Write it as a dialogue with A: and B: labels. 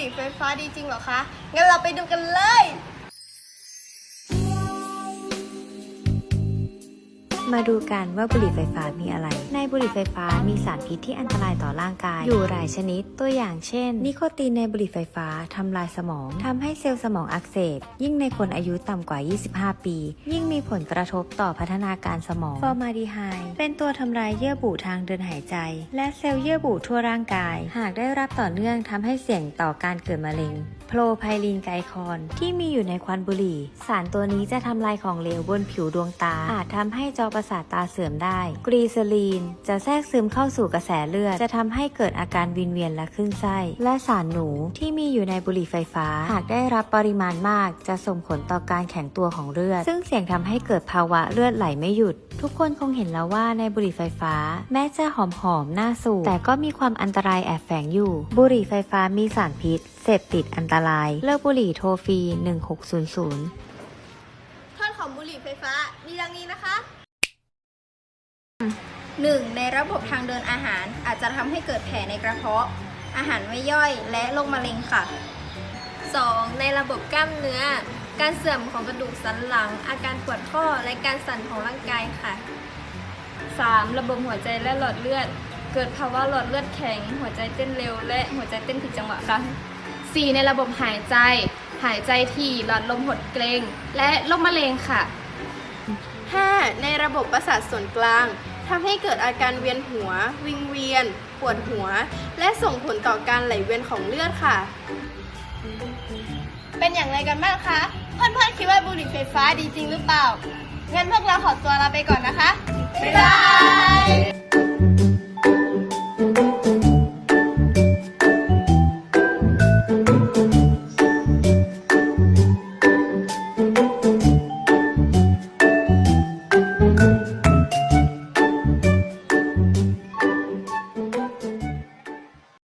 A: ดิไฟฟ้าดีจริงเหรอคะ งั้นเราไปดูกันเลย
B: มาดูกันว่าบุหรี่ไฟฟ้ามีอะไร ในบุหรี่ไฟฟ้ามีสารพิษที่อันตรายต่อร่างกาย อยู่หลายชนิด ตัวอย่างเช่น นิโคตินในบุหรี่ไฟฟ้าทำลายสมองทำให้เซลล์สมองอักเสบ ยิ่งในคนอายุต่ำกว่า 25 ปี ยิ่งมีผลกระทบต่อพัฒนาการสมองฟอร์มาดีไฮด์เป็นตัวทำลายเยื่อบุทางเดินหายใจ และเซลล์เยื่อบุทั่วร่างกาย หากได้รับต่อเนื่องทำให้เสี่ยงต่อการเกิดมะเร็งโพรไพลีนไกคอนที่มีอยู่ในควันบุหรี่ สารตัวนี้จะทำลายของเหลวบนผิวดวงตา อาจทำให้จอประกระสาทตาเสื่อมได้ กรีเซลีน จะแทรกซึมเข้าสู่กระแสเลือด จะทำให้เกิดอาการวินเวียนและคลื่นไส้ และสารหนูที่มีอยู่ในบุหรี่ไฟฟ้า หากได้รับปริมาณมาก จะส่งผลต่อการแข็งตัวของเลือด ซึ่งเสี่ยงทำให้เกิดภาวะเลือดไหลไม่หยุด ทุกคนคงเห็นแล้วว่าในบุหรี่ไฟฟ้า แม้จะหอมๆน่าสูบแต่ก็มีความอันตรายแอบแฝงอยู่ บุหรี่ไฟฟ้ามีสารพิษเสพติดอันตราย เลิกบุหรี่โทรฟรี 1600
A: โทษของบุหรี่ไฟฟ้า มีดังนี้นะคะ 1. ในระบบทางเดินอาหารอาจจะทำให้เกิดแผลในกระเพาะ อาหารไม่ย่อยและโรคมะเร็งค่ะ
C: 2. ในระบบกล้ามเนื้อ การเสื่อมของกระดูกสันหลัง อาการปวดข้อและการสั่นของร่างกายค่ะ 3. ระบบหัวใจและหลอดเลือด เกิดภาวะหลอดเลือดแข็ง หัวใจเต้นเร็ว และหัวใจเต้นผิดจังหวะค่ะ 4. ในระบบหายใจ หายใจถี่หลอดลมหดเกรงและโรคมะเร็งค่ะ
D: 5. ในระบบประสาทส่วนกลาง ทำให้เกิดอาการเวียนหัว วิงเวียน ปวดหัว และส่งผลต่อการไหลเวียนของเลือดค่ะ
A: เป็นอย่างไรกันบ้างคะ เพื่อนๆคิดว่าบุหรี่ไฟฟ้าดีจริงหรือเปล่า งั้นพวกเราขอตัวลาไปก่อนนะคะ บ๊ายบาย